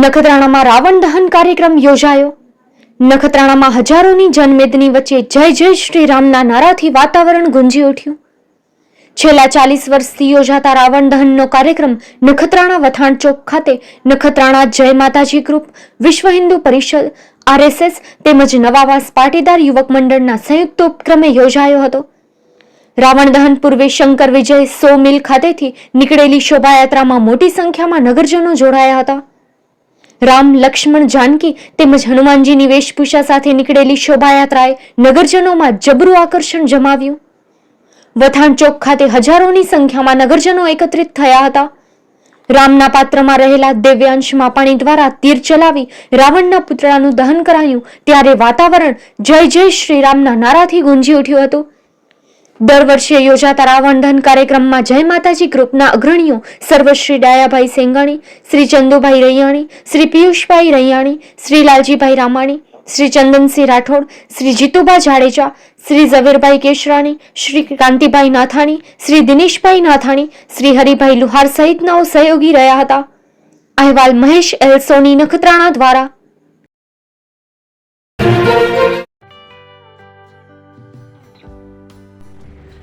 નખત્રાણામાં રાવણ દહન કાર્યક્રમ યોજાયો. નખત્રાણામાં હજારોની જનમેદની વચ્ચે જય જય શ્રી રામના નારાથી વાતાવરણ ગુંજી ઉઠ્યું. છેલ્લા ચાલીસ વર્ષથી યોજાતા રાવણ દહનનો કાર્યક્રમ નખત્રાણા વથાણ ચોક ખાતે નખત્રાણા જય માતાજી ગ્રુપ, વિશ્વ હિન્દુ પરિષદ, આરએસએસ તેમજ નવાવાસ પાટીદાર યુવક મંડળના સંયુક્ત ઉપક્રમે યોજાયો હતો. રાવણ દહન પૂર્વે શંકર વિજય સો મિલ ખાતેથી નીકળેલી શોભાયાત્રામાં મોટી સંખ્યામાં નગરજનો જોડાયા હતા. રામ લક્ષ્મણ જાનકી તેમજ હનુમાનજીની વેશભૂષા સાથે નીકળેલી શોભાયાત્રાએ નગરજનોમાં જબરું આકર્ષણ જમાવ્યું. વથાણ ચોક ખાતે હજારોની સંખ્યામાં નગરજનો એકત્રિત થયા હતા. રામના પાત્રમાં રહેલા દિવ્યાંશમાં પાણી દ્વારા તીર ચલાવી રાવણના પુતળાનું દહન કરાયું. ત્યારે વાતાવરણ જય જય શ્રી રામના નારાથી ગુંજી ઉઠ્યું હતું. દર વર્ષે યોજાતા રાવણધન કાર્યક્રમમાં જય માતાજી ગ્રુપના અગ્રણીઓ સર્વશ્રી ડાયાભાઈ સેંગાણી, શ્રી ચંદુભાઈ રૈયાણી, શ્રી પિયુષભાઈ રૈયાણી, શ્રી લાલજીભાઈ રામાણી, શ્રી ચંદનસિંહ રાઠોડ, શ્રી જીતુભા જાડેજા, શ્રી ઝવેરભાઈ કેશરાણી, શ્રી કાંતિભાઈ નાથાણી, શ્રી દિનેશભાઈ નાથાણી, શ્રી હરિભાઈ લુહાર સહિતનાઓ સહયોગી રહ્યા હતા. અહેવાલ મહેશ એલ સોની નખત્રાણા દ્વારા